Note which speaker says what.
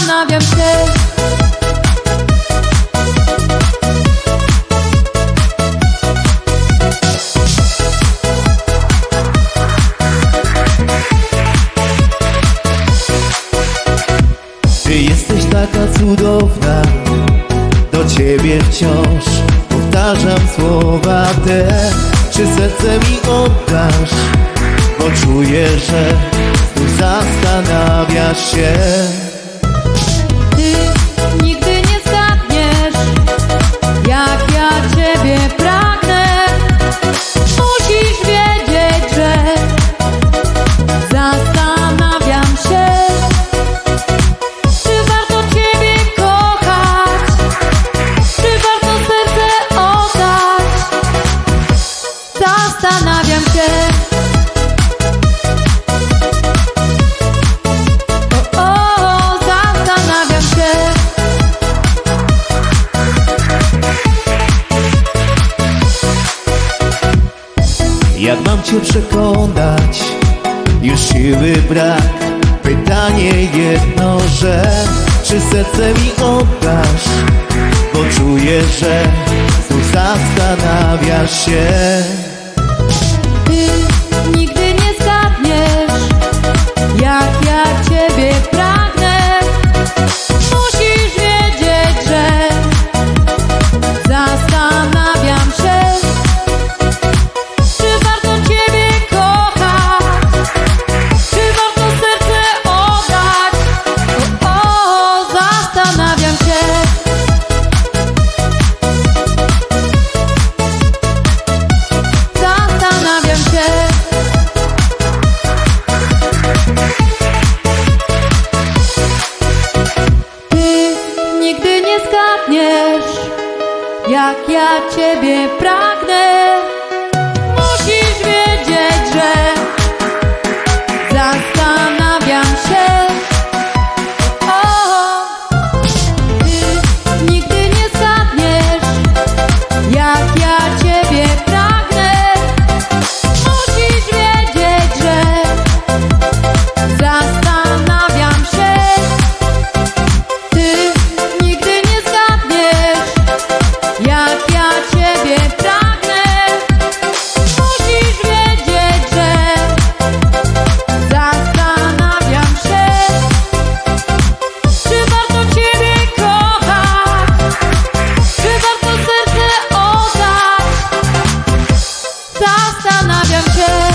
Speaker 1: zastanawiam się.
Speaker 2: Ty jesteś taka cudowna Do ciebie wciąż powtarzam słowa te Czy serce mi oddasz? Bo czuję, że zastanawiasz się
Speaker 1: Zastanawiam się. O, zastanawiam się.
Speaker 2: Jak mam cię przekonać? Już siły brak Pytanie jedno, że Czy serce mi oddasz? Bo czuję, że znów zastanawiasz się
Speaker 1: Ty nigdy nie zgadniesz, jak ja ciebie pragnę. Sanchez.